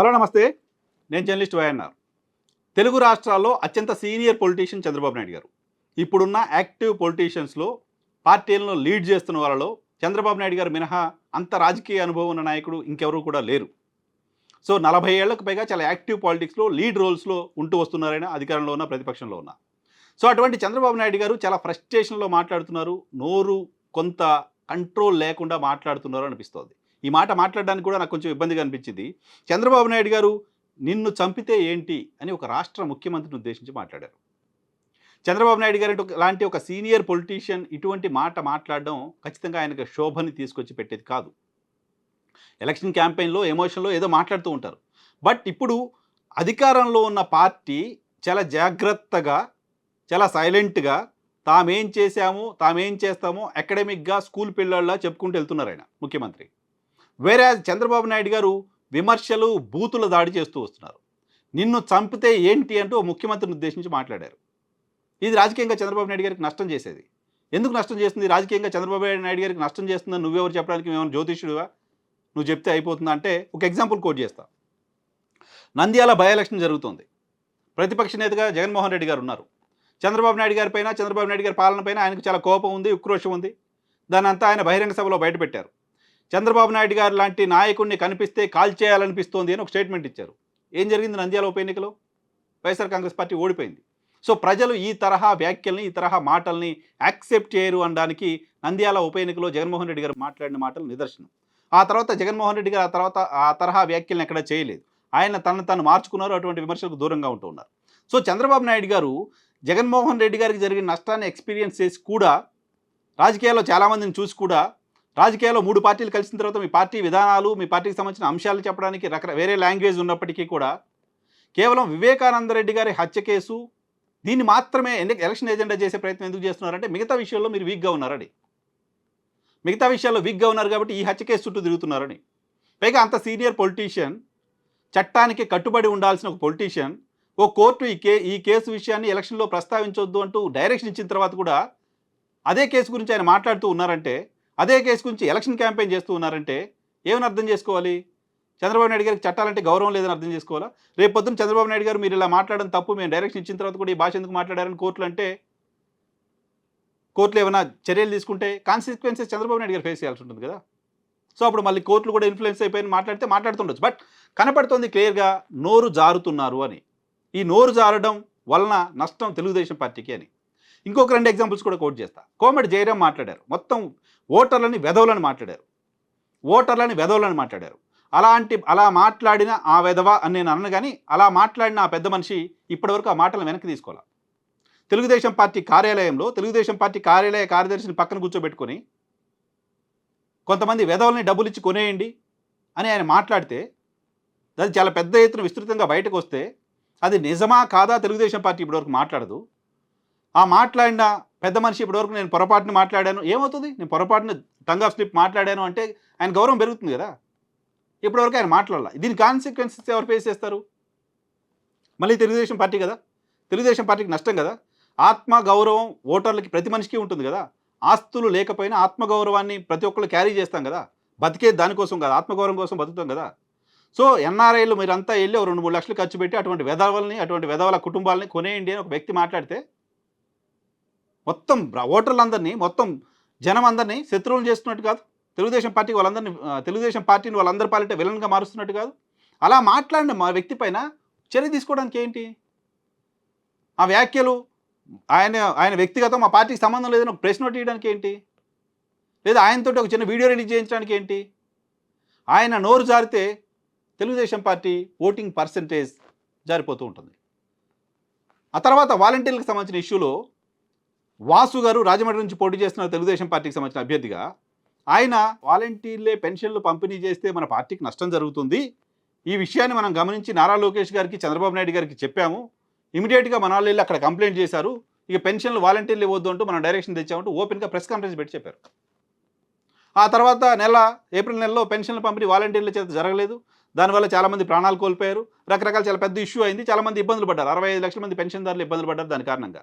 Hello నమస్తే. నేను journalist YNR. Telugu రాష్ట్రాల్లో అత్యంత సీనియర్ పొలిటీషియన్ చంద్రబాబు నాయుడు గారు. ఇప్పుడున్న యాక్టివ్ పొలిటీషియన్స్లో పార్టీలను లీడ్ చేస్తున్న వాళ్ళలో చంద్రబాబు నాయుడు గారు మినహా అంత రాజకీయ అనుభవం ఉన్న నాయకుడు ఇంకెవరూ కూడా లేరు. సో నలభై ఏళ్ళకు పైగా చాలా యాక్టివ్ పాలిటిక్స్లో లీడ్ రోల్స్లో ఉంటూ వస్తున్నారైనా అధికారంలో ఉన్న ప్రతిపక్షంలో ఉన్న. సో అటువంటి చంద్రబాబు నాయుడు గారు చాలా ఫ్రస్ట్రేషన్లో మాట్లాడుతున్నారు. నోరు కొంత కంట్రోల్ లేకుండా మాట్లాడుతున్నారు అనిపిస్తోంది. ఈ మాట మాట్లాడడానికి కూడా నాకు కొంచెం ఇబ్బందిగా అనిపించింది. చంద్రబాబు నాయుడు గారు నిన్ను చంపితే ఏంటి అని ఒక రాష్ట్ర ముఖ్యమంత్రిని ఉద్దేశించి మాట్లాడారు. చంద్రబాబు నాయుడు గారు లాంటి ఒక సీనియర్ పొలిటీషియన్ ఇటువంటి మాట మాట్లాడడం ఖచ్చితంగా ఆయనకు శోభని తీసుకొచ్చి పెట్టేది కాదు. ఎలక్షన్ క్యాంపెయిన్లో ఎమోషన్లో ఏదో మాట్లాడుతూ ఉంటారు. బట్ ఇప్పుడు అధికారంలో ఉన్న పార్టీ చాలా జాగ్రత్తగా చాలా సైలెంట్గా తామేం చేశాము తామేం చేస్తామో అకాడమిక్గా స్కూల్ పిల్లల్లా చెప్పుకుంటూ వెళ్తున్నారు ఆయన ముఖ్యమంత్రి. వేరే చంద్రబాబు నాయుడు గారు విమర్శలు బూతుల దాడి చేస్తూ వస్తున్నారు. నిన్ను చంపితే ఏంటి అంటూ ముఖ్యమంత్రిని ఉద్దేశించి మాట్లాడారు. ఇది రాజకీయంగా చంద్రబాబు నాయుడు గారికి నష్టం చేసేది. ఎందుకు నష్టం చేస్తుంది? రాజకీయంగా చంద్రబాబు నాయుడు గారికి నష్టం చేస్తుందని నువ్వెవరు చెప్పడానికి? మేము జ్యోతిష్యుడువా? నువ్వు చెప్తే అయిపోతుందా అంటే ఒక ఎగ్జాంపుల్ కోట్ చేస్తా. నంద్యాల బై ఎలక్షన్ జరుగుతుంది. ప్రతిపక్ష నేతగా జగన్మోహన్ రెడ్డి గారు ఉన్నారు. చంద్రబాబు నాయుడు గారి పైన చంద్రబాబు నాయుడు గారి పాలన పైన ఆయనకు చాలా కోపం ఉంది ఉక్రోషం ఉంది. దాని అంతా ఆయన బహిరంగ సభలో బయటపెట్టారు. చంద్రబాబు నాయుడు గారు లాంటి నాయకుడిని కనిపిస్తే కాల్ చేయాలనిపిస్తోంది అని ఒక స్టేట్మెంట్ ఇచ్చారు. ఏం జరిగింది నంద్యాల ఉప ఎన్నికలో? వైఎస్ఆర్ కాంగ్రెస్ పార్టీ ఓడిపోయింది. సో ప్రజలు ఈ తరహా వ్యాఖ్యల్ని ఈ తరహా మాటల్ని యాక్సెప్ట్ చేయరు అనడానికి నంద్యాల ఉప ఎన్నికలో జగన్మోహన్ రెడ్డి గారు మాట్లాడిన మాటలు నిదర్శనం. ఆ తర్వాత జగన్మోహన్ రెడ్డి గారు ఆ తర్వాత ఆ తరహా వ్యాఖ్యలను ఎక్కడ చేయలేదు. ఆయన తనను తను మార్చుకున్నారు అటువంటి విమర్శలకు దూరంగా ఉంటూ ఉన్నారు. సో చంద్రబాబు నాయుడు గారు జగన్మోహన్ రెడ్డి గారికి జరిగిన నష్టాన్ని ఎక్స్పీరియన్స్ చేసి కూడా రాజకీయాల్లో చాలామందిని చూసి కూడా రాజకీయాల్లో మూడు పార్టీలు కలిసిన తర్వాత మీ పార్టీ విధానాలు మీ పార్టీకి సంబంధించిన అంశాలు చెప్పడానికి రకర వేరే లాంగ్వేజ్ ఉన్నప్పటికీ కూడా కేవలం వివేకానంద రెడ్డి గారి హత్య కేసు దీన్ని మాత్రమే ఎందుకు ఎలక్షన్ ఎజెండా చేసే ప్రయత్నం ఎందుకు చేస్తున్నారంటే మిగతా విషయాల్లో మీరు వీక్గా ఉన్నారని. మిగతా విషయాల్లో వీక్గా ఉన్నారు కాబట్టి ఈ హత్య కేసు చుట్టూ తిరుగుతున్నారని. పైగా అంత సీనియర్ పొలిటీషియన్ చట్టానికి కట్టుబడి ఉండాల్సిన ఒక పొలిటీషియన్ ఓ కోర్టు ఈ కే ఈ కేసు విషయాన్ని ఎలక్షన్లో ప్రస్తావించొద్దు అంటూ డైరెక్షన్ ఇచ్చిన తర్వాత కూడా అదే కేసు గురించి ఆయన మాట్లాడుతూ ఉన్నారంటే అదే కేసు గురించి ఎలక్షన్ క్యాంపెయిన్ చేస్తూ ఉన్నారంటే ఏమని అర్థం చేసుకోవాలి? చంద్రబాబు నాయుడు గారికి చట్టాలంటే గౌరవం లేదని అర్థం చేసుకోవాలా? రేపు పొద్దున్న చంద్రబాబు నాయుడు గారు మీరు ఇలా మాట్లాడడం తప్పు మేము డైరెక్షన్ ఇచ్చిన తర్వాత కూడా ఈ భాష ఎందుకు మాట్లాడారని కోర్టులు అంటే కోర్టులు ఏమైనా చర్యలు తీసుకుంటే కాన్సిక్వెన్సెస్ చంద్రబాబు నాయుడు గారు ఫేస్ చేయాల్సి ఉంటుంది కదా. సో అప్పుడు మళ్ళీ కోర్టులు కూడా ఇన్ఫ్లుయెన్స్ అయిపోయి మాట్లాడితే మాట్లాడుతుండొచ్చు. బట్ కనపడుతోంది క్లియర్గా నోరు జారుతున్నారు అని. ఈ నోరు జారడం వలన నష్టం తెలుగుదేశం పార్టీకి అని. ఇంకొక రెండు ఎగ్జాంపుల్స్ కూడా కోట్ చేస్తా. కోమటి జయరాం మాట్లాడారు. మొత్తం ఓటర్లని వెధవులని మాట్లాడారు. ఓటర్లని వెధవులని మాట్లాడారు. అలాంటి అలా మాట్లాడిన ఆ వెధవ అని నేను అన్న కానీ అలా మాట్లాడిన ఆ పెద్ద మనిషి ఇప్పటివరకు ఆ మాటలను వెనక్కి తీసుకోవాలి తెలుగుదేశం పార్టీ కార్యాలయంలో తెలుగుదేశం పార్టీ కార్యాలయ కార్యదర్శిని పక్కన కూర్చోబెట్టుకొని కొంతమంది వెధవులని డబ్బులు ఇచ్చి కొనేయండి అని ఆయన మాట్లాడితే అది చాలా పెద్ద ఎత్తున విస్తృతంగా బయటకు వస్తే అది నిజమా కాదా తెలుగుదేశం పార్టీ ఇప్పటివరకు మాట్లాడదు. ఆ మాట్లాడిన పెద్ద మనిషి ఇప్పటివరకు నేను పొరపాటుని మాట్లాడాను. ఏమవుతుంది? నేను పొరపాటున టంగ్ ఆఫ్ స్లిప్ మాట్లాడాను అంటే ఆయన గౌరవం పెరుగుతుంది కదా. ఇప్పటివరకు ఆయన మాట్లాడాలి. దీని కాన్సిక్వెన్సెస్ ఎవరు ఫేస్ చేస్తారు? మళ్ళీ తెలుగుదేశం పార్టీ కదా. తెలుగుదేశం పార్టీకి నష్టం కదా. ఆత్మ గౌరవం ఓటర్లకి ప్రతి మనిషికి ఉంటుంది కదా. ఆస్తులు లేకపోయినా ఆత్మగౌరవాన్ని ప్రతి ఒక్కళ్ళు క్యారీ చేస్తాం కదా. బతికే దానికోసం కదా ఆత్మగౌరవం కోసం బతుకుతాం కదా. సో ఎన్ఆర్ఐలు మీరంతా వెళ్ళి ఒక రెండు మూడు లక్షలు ఖర్చు పెట్టి అటువంటి వెధవల్ని అటువంటి వెధవల కుటుంబాలని కొనేయండి అని ఒక వ్యక్తి మాట్లాడితే మొత్తం ఓటర్లందరినీ మొత్తం జనం అందరినీ శత్రువులు చేస్తున్నట్టు కాదు. తెలుగుదేశం పార్టీ వాళ్ళందరినీ తెలుగుదేశం పార్టీని వాళ్ళందరి పాలిట విలన్గా మారుస్తున్నట్టు కాదు. అలా మాట్లాడిన మా వ్యక్తి పైన చర్య తీసుకోవడానికి ఏంటి? ఆ వ్యాఖ్యలు ఆయన ఆయన వ్యక్తిగతం మా పార్టీకి సంబంధం లేదని ఒక ప్రశ్న ఇవ్వడానికి ఏంటి? లేదా ఆయనతో ఒక చిన్న వీడియో రిలీజ్ చేయించడానికి ఏంటి? ఆయన నోరు జారితే తెలుగుదేశం పార్టీ ఓటింగ్ పర్సంటేజ్ జారిపోతూ ఉంటుంది. ఆ తర్వాత వాలంటీర్లకు సంబంధించిన ఇష్యూలో వాసు గారు రాజమండ్రి నుంచి పోటీ చేస్తున్న తెలుగుదేశం పార్టీకి సంబంధించిన అభ్యర్థిగా ఆయన వాలంటీర్లే పెన్షన్లు పంపిణీ చేస్తే మన పార్టీకి నష్టం జరుగుతుంది. ఈ విషయాన్ని మనం గమనించి నారా లోకేష్ గారికి చంద్రబాబు నాయుడు గారికి చెప్పాము. ఇమీడియట్గా మన వాళ్ళు వెళ్ళి అక్కడ కంప్లైంట్ చేశారు. ఇక పెన్షన్లు వాలంటీర్లు ఇవ్వద్దు అంటూ మనం డైరెక్షన్ తెచ్చామంటూ ఓపెన్గా ప్రెస్ కాన్ఫరెన్స్ పెట్టి చెప్పారు. ఆ తర్వాత నెల ఏప్రిల్ నెలలో పెన్షన్ల పంపిణీ వాలంటీర్ల చేత జరగలేదు. దానివల్ల చాలామంది ప్రాణాలు కోల్పోయారు. రకరకాల చాలా పెద్ద ఇష్యూ అయింది. చాలామంది ఇబ్బందులు పడ్డారు. అరవై ఐదు లక్షల మంది పెన్షన్దారులు ఇబ్బందులు పడ్డారు దాని కారణంగా.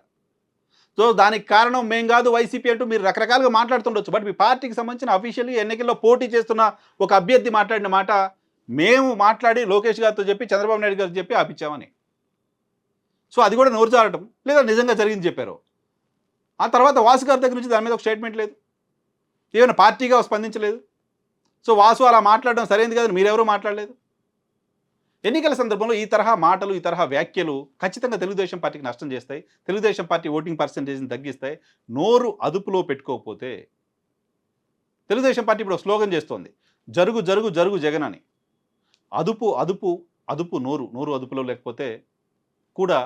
సో దానికి కారణం మేం కాదు వైసీపీ అంటూ మీరు రకరకాలుగా మాట్లాడుతుండొచ్చు. బట్ మీ పార్టీకి సంబంధించిన అఫీషియల్లీ ఎన్నికల్లో పోటీ చేస్తున్న ఒక అభ్యర్థి మాట్లాడిన మాట మేము మాట్లాడి లోకేష్ గారితో చెప్పి చంద్రబాబు నాయుడు గారితో చెప్పి ఆపించామని సో అది కూడా నోరు జారటం లేదా నిజంగా జరిగింది చెప్పారు. ఆ తర్వాత వాసు గారి దగ్గర నుంచి దాని మీద ఒక స్టేట్మెంట్ లేదు. ఏమైనా పార్టీగా స్పందించలేదు. సో వాసు అలా మాట్లాడడం సరైనది కాదని మీరెవరూ మాట్లాడలేదు. ఎన్నికల సందర్భంలో ఈ తరహా మాటలు ఈ తరహా వ్యాఖ్యలు ఖచ్చితంగా తెలుగుదేశం పార్టీకి నష్టం చేస్తాయి. తెలుగుదేశం పార్టీ ఓటింగ్ పర్సంటేజ్ని తగ్గిస్తాయి. నోరు అదుపులో పెట్టుకోకపోతే తెలుగుదేశం పార్టీ ఇప్పుడు స్లోగన్ చేస్తోంది. జరుగు జరుగు జరుగు జగన్ అని. అదుపు అదుపు అదుపు నోరు నోరు అదుపులో లేకపోతే కూడా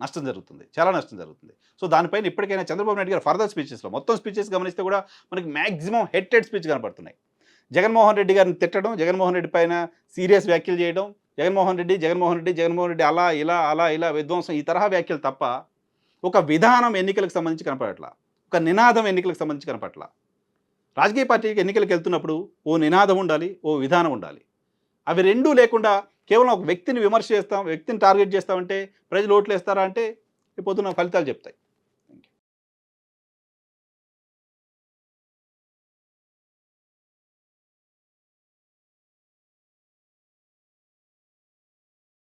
నష్టం జరుగుతుంది. చాలా నష్టం జరుగుతుంది. సో దానిపైన ఇప్పటికైనా చంద్రబాబు నాయుడు గారు ఫర్దర్ స్పీచెస్లో మొత్తం స్పీచెస్ గమనిస్తే కూడా మనకి మ్యాక్సిమం హెడ్ హెడ్ స్పీచ్ కనపడుతున్నాయి. జగన్మోహన్ రెడ్డి గారిని తిట్టడం జగన్మోహన్ రెడ్డి పైన సీరియస్ వ్యాఖ్యలు చేయడం జగన్మోహన్ రెడ్డి జగన్మోహన్ రెడ్డి జగన్మోహన్ రెడ్డి అలా ఇలా అలా ఇలా విధ్వంసం ఈ తరహా వ్యాఖ్యలు తప్ప ఒక విధానం ఎన్నికలకు సంబంధించి కనపడట్లా? ఒక నినాదం ఎన్నికలకు సంబంధించి కనపడట్లా? రాజకీయ పార్టీకి ఎన్నికలకు వెళ్తున్నప్పుడు ఓ నినాదం ఉండాలి ఓ విధానం ఉండాలి. అవి రెండూ లేకుండా కేవలం ఒక వ్యక్తిని విమర్శ చేస్తాం వ్యక్తిని టార్గెట్ చేస్తామంటే ప్రజలు ఓట్లు వేస్తారా అంటే రేపు పొద్దున్న ఫలితాలు చెప్తాయి.